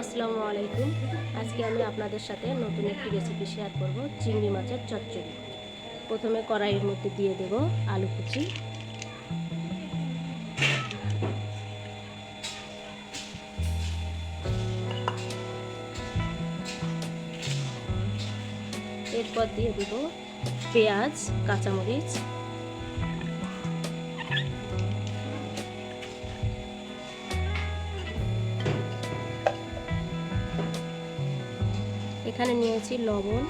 আসসালামু আলাইকুম। আজকে আমি আপনাদের সাথে নতুন একটি রেসিপি শেয়ার করব, চিংড়ি মাছের চচ্চড়ি। প্রথমে কড়াইয়ের মধ্যে দিয়ে দেব আলু কুচি। এরপর দিয়ে দেব পেঁয়াজ, কাঁচামরিচ এখানে নিয়েছি লবণ,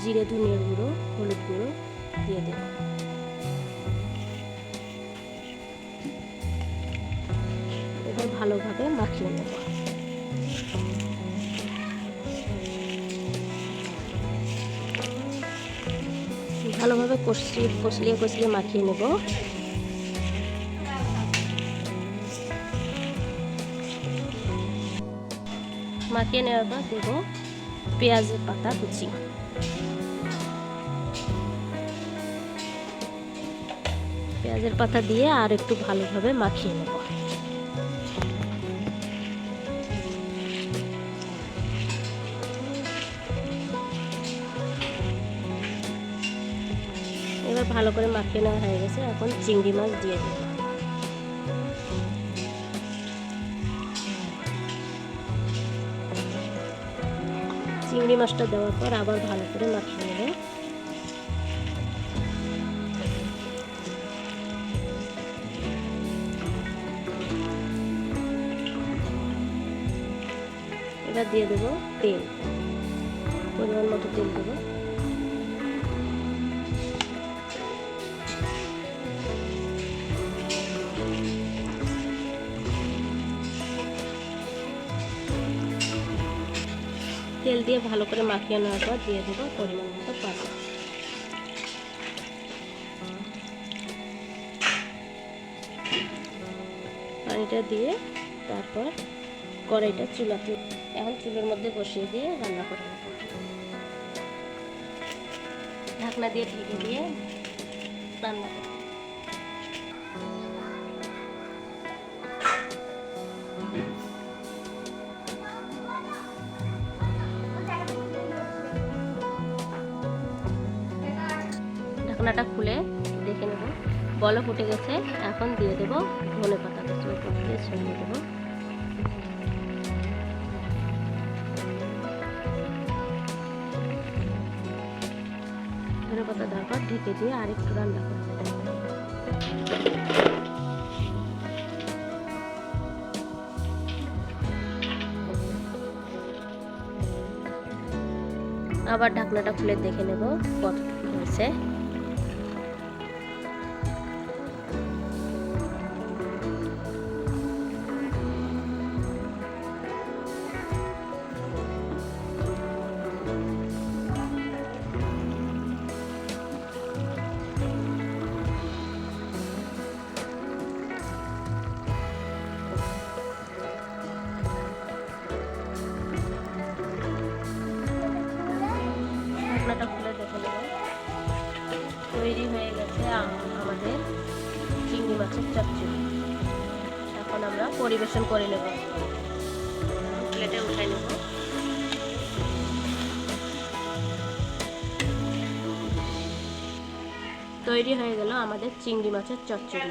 জিরে ধনিয়ার গুঁড়ো, হলুদ গুঁড়ো দিয়ে দেব। এবার ভালোভাবে মাখিয়ে নেব। ভালোভাবে কষিয়ে কষলিয়ে কষলিয়ে মাখিয়ে নেব। মাখিয়ে নেওয়ার পর দেব পেঁয়াজের পাতা, কুচি। পেঁয়াজের পাতা দিয়ে আর একটু ভালোভাবে মাখিয়ে নেব। এবার ভালো করে মাখিয়ে নেওয়া হয়ে গেছে। এখন চিংড়ি মাছ দিয়ে দেব। চিংড়ি মাছটা দেওয়ার পর আবার ভালো করে মাখিয়ে নেব এবার দিয়ে দেবো তেল। পরিমাণ মতো তেল দেবো। তেল দিয়ে ভালো করে মাখিয়ে নেওয়ার পর দিয়ে দেবো পরিমাণ মতো পানি। পানিটা দিয়ে তারপর কড়াইটা চুলাতে, এখন চুলের মধ্যে বসিয়ে দিয়ে রান্না করে নেব। ঢাকনা দিয়ে ঢেকে দিয়ে রান্না করব। ঢাকনাটা খুলে দেখে নেব। বল ফুটে গেছে, এখন দিয়ে দেব ধনে পাতা। দিয়ে ছড়িয়ে দেবো। ধনে পাতা দেওয়ার পর ঢেকে দিয়ে আরেকটু রান্না করতে আবার ঢাকনাটা খুলে দেখে নেব কতটুকু হয়েছে। মাছের চচ্চড়ি এখন আমরা পরিবেশন করে নেব। প্লেটে উঠাই নেব। তৈরি হয়ে গেল আমাদের চিংড়ি মাছের চচ্চড়ি।